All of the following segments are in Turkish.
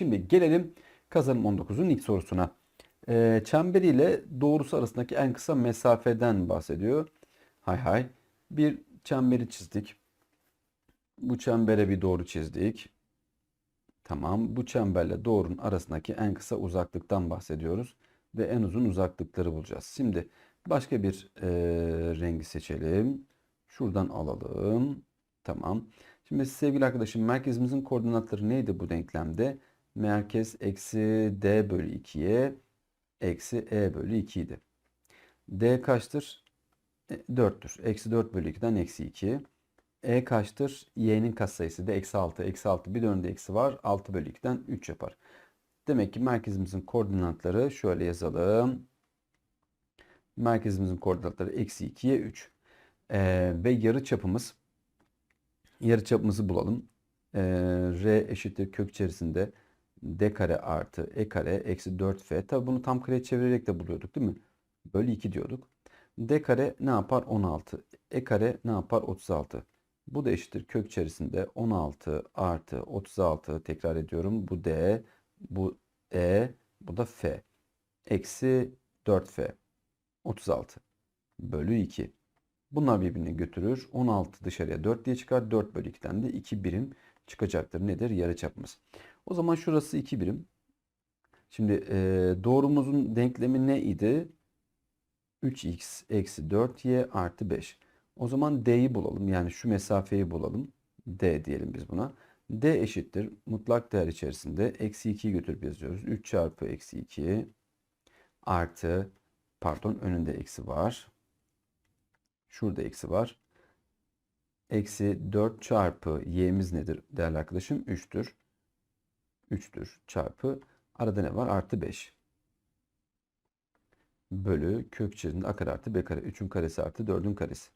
Şimdi gelelim kazanım 19'un ilk sorusuna. Ee, çember ile doğrusu arasındaki en kısa mesafeden bahsediyor. Hay hay. Bir çemberi çizdik. Bu çembere bir doğru çizdik. Tamam. Bu çemberle doğrunun arasındaki en kısa uzaklıktan bahsediyoruz. Ve en uzun uzaklıkları bulacağız. Şimdi başka bir e, rengi seçelim. Şuradan alalım. Tamam. Şimdi sevgili arkadaşım merkezimizin koordinatları neydi bu denklemde? Merkez eksi d bölü 2'ye eksi e bölü 2 idi. d kaçtır? E, 4'tür. Eksi 4 bölü 2'den eksi 2. E kaçtır? Y'nin katsayısı da eksi 6. Eksi 6 bir de önünde eksi var. 6 bölü 2'den 3 yapar. Demek ki merkezimizin koordinatları şöyle yazalım. Merkezimizin koordinatları eksi 2'ye 3. Ee, ve yarı çapımız yarı çapımızı bulalım. Ee, R eşittir kök içerisinde d kare artı e kare eksi 4f. Tabi bunu tam kare çevirerek de buluyorduk değil mi? Bölü 2 diyorduk. d kare ne yapar? 16. e kare ne yapar? 36. Bu da eşittir kök içerisinde 16 artı 36 tekrar ediyorum. Bu d, bu e, bu da f. Eksi 4f. 36 bölü 2. Bunlar birbirini götürür. 16 dışarıya 4 diye çıkar. 4 bölü 2'den de 2 birim çıkacaktır. Nedir? Yarıçapımız. O zaman şurası 2 birim. Şimdi e, doğrumuzun denklemi ne idi? 3x eksi 4y artı 5. O zaman d'yi bulalım. Yani şu mesafeyi bulalım. d diyelim biz buna. d eşittir. Mutlak değer içerisinde eksi 2'yi götürüp yazıyoruz. 3 çarpı eksi 2 artı pardon önünde eksi var. Şurada eksi var. Eksi 4 çarpı y'miz nedir değerli arkadaşım? 3'tür. 3'tür çarpı arada ne var? Artı 5. Bölü kök içerisinde a kare artı b kare. 3'ün karesi artı 4'ün karesi.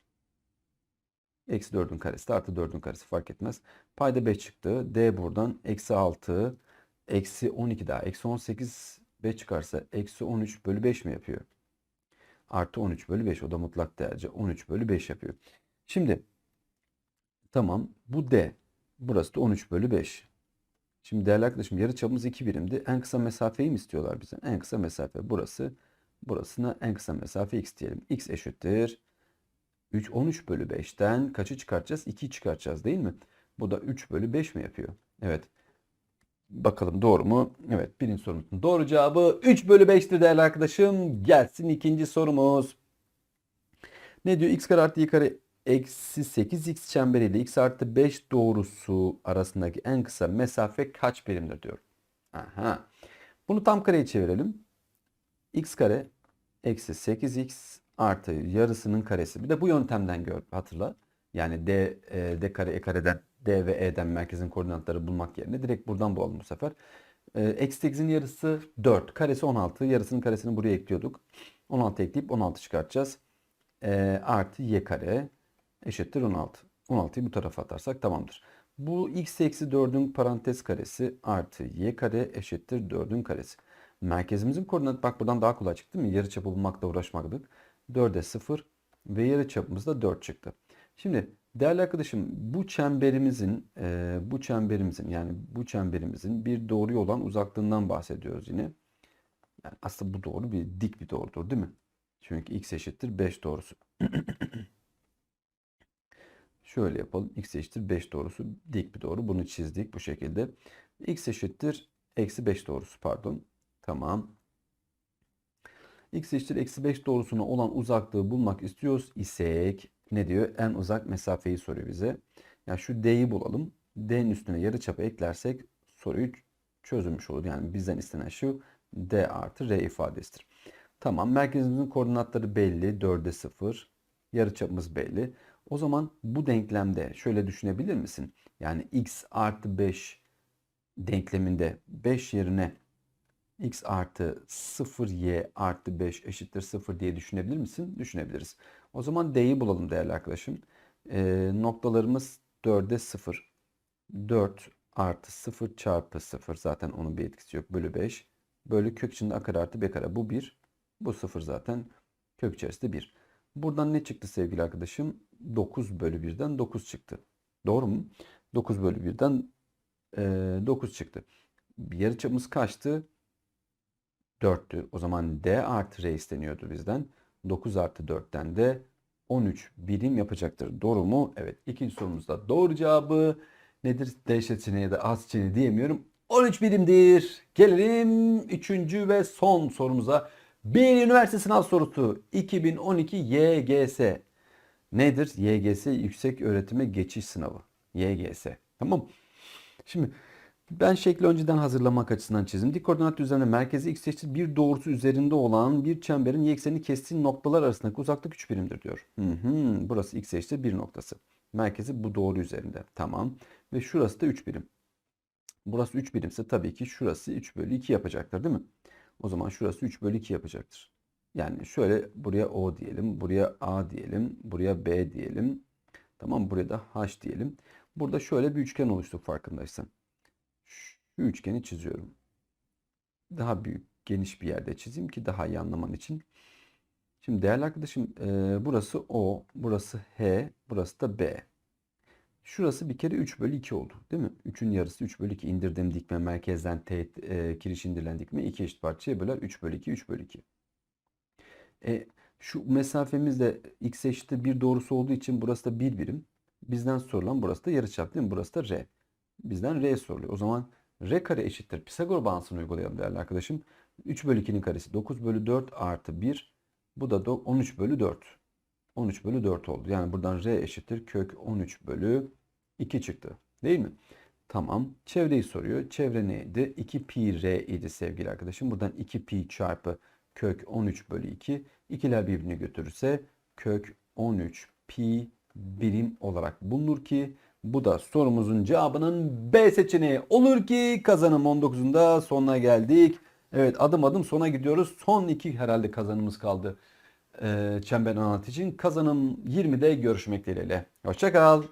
Eksi 4'ün karesi de artı 4'ün karesi fark etmez. Payda 5 çıktı. D buradan eksi 6 eksi 12 daha. Eksi 18 5 çıkarsa eksi 13 bölü 5 mi yapıyor? Artı 13 bölü 5. O da mutlak değerce 13 bölü 5 yapıyor. Şimdi tamam bu D. Burası da 13 bölü 5. Şimdi değerli arkadaşım yarı çapımız 2 birimdi. En kısa mesafeyi mi istiyorlar bizden? En kısa mesafe burası. Burasına en kısa mesafe x diyelim. x eşittir. 3, 13 bölü 5'ten kaçı çıkartacağız? 2'yi çıkartacağız değil mi? Bu da 3 bölü 5 mi yapıyor? Evet. Bakalım doğru mu? Evet birinci sorumuzun doğru cevabı 3 bölü 5'tir değerli arkadaşım. Gelsin ikinci sorumuz. Ne diyor? x kare artı y kare eksi 8x çemberiyle x artı 5 doğrusu arasındaki en kısa mesafe kaç birimdir diyor. Aha. Bunu tam kareye çevirelim. x kare eksi 8x artı yarısının karesi. Bir de bu yöntemden gör hatırla. Yani d, e, d kare e kareden D ve E'den merkezin koordinatları bulmak yerine direkt buradan bulalım bu sefer. Ee, Eksi 8'in yarısı 4. Karesi 16. Yarısının karesini buraya ekliyorduk. 16 ekleyip 16 çıkartacağız. Ee, artı y kare eşittir 16. 16'yı bu tarafa atarsak tamamdır. Bu x eksi 4'ün parantez karesi artı y kare eşittir 4'ün karesi. Merkezimizin koordinatı bak buradan daha kolay çıktı değil mi? Yarıçapı bulmakla uğraşmadık. 4'e 0 ve yarıçapımız da 4 çıktı. Şimdi Değerli arkadaşım bu çemberimizin e, bu çemberimizin yani bu çemberimizin bir doğruya olan uzaklığından bahsediyoruz yine. Yani aslında bu doğru bir dik bir doğrudur değil mi? Çünkü x eşittir 5 doğrusu. Şöyle yapalım. x eşittir 5 doğrusu dik bir doğru. Bunu çizdik bu şekilde. x eşittir eksi 5 doğrusu pardon. Tamam. x eşittir eksi 5 doğrusuna olan uzaklığı bulmak istiyoruz isek ne diyor? En uzak mesafeyi soruyor bize. Yani şu D'yi bulalım. D'nin üstüne yarıçapı eklersek soruyu çözülmüş olur. Yani bizden istenen şu D artı R ifadesidir. Tamam merkezimizin koordinatları belli. 4'e 0. Yarıçapımız belli. O zaman bu denklemde şöyle düşünebilir misin? Yani x artı 5 denkleminde 5 yerine x artı 0y artı 5 eşittir 0 diye düşünebilir misin? Düşünebiliriz. O zaman d'yi bulalım değerli arkadaşım. E, noktalarımız 4'e 0. 4 artı 0 çarpı 0 zaten onun bir etkisi yok. Bölü 5. Bölü kök içinde a kare artı b kare. Bu 1. Bu 0 zaten kök içerisinde 1. Buradan ne çıktı sevgili arkadaşım? 9 bölü 1'den 9 çıktı. Doğru mu? 9 bölü 1'den e, 9 çıktı. Yarıçapımız kaçtı? 4'tü. O zaman D artı R isteniyordu bizden. 9 artı 4'ten de 13 birim yapacaktır. Doğru mu? Evet. İkinci sorumuzda doğru cevabı nedir? D seçeneği ya da A seçeneği diyemiyorum. 13 birimdir. Gelelim üçüncü ve son sorumuza. Bir üniversite sınav sorusu 2012 YGS. Nedir? YGS Yüksek Öğretime Geçiş Sınavı. YGS. Tamam. Şimdi ben şekli önceden hazırlamak açısından çizdim. Dik koordinat üzerinde merkezi x eşittir bir doğrusu üzerinde olan bir çemberin y eksenini kestiği noktalar arasındaki uzaklık 3 birimdir diyor. Hı hı, burası x eşittir 1 noktası. Merkezi bu doğru üzerinde. Tamam. Ve şurası da 3 birim. Burası 3 birimse tabii ki şurası 3 bölü 2 yapacaktır değil mi? O zaman şurası 3 bölü 2 yapacaktır. Yani şöyle buraya O diyelim, buraya A diyelim, buraya B diyelim. Tamam buraya da H diyelim. Burada şöyle bir üçgen oluştuk farkındaysan. Şu üçgeni çiziyorum. Daha büyük, geniş bir yerde çizeyim ki daha iyi anlaman için. Şimdi değerli arkadaşım e, burası O, burası H, burası da B. Şurası bir kere 3 bölü 2 oldu değil mi? 3'ün yarısı 3 bölü 2 indirdiğim dikme merkezden teğet e, kiriş indirilen dikme 2 eşit parçaya böler 3 bölü 2 3 bölü 2. E, şu mesafemiz de x eşittir 1 doğrusu olduğu için burası da 1 birim. Bizden sorulan burası da yarıçap değil mi? Burası da r. Bizden r soruluyor. O zaman r kare eşittir. Pisagor bağıntısını uygulayalım değerli arkadaşım. 3 bölü 2'nin karesi 9 bölü 4 artı 1. Bu da 13 bölü 4. 13 bölü 4 oldu. Yani buradan r eşittir kök 13 bölü 2 çıktı. Değil mi? Tamam. Çevreyi soruyor. Çevre neydi? 2 pi r idi sevgili arkadaşım. Buradan 2 pi çarpı kök 13 bölü 2. İkiler birbirini götürürse kök 13 pi birim olarak bulunur ki bu da sorumuzun cevabının B seçeneği olur ki kazanım 19'unda sonuna geldik. Evet adım adım sona gidiyoruz. Son iki herhalde kazanımız kaldı. Ee, çember anlat için kazanım 20'de görüşmek dileğiyle. Hoşçakal.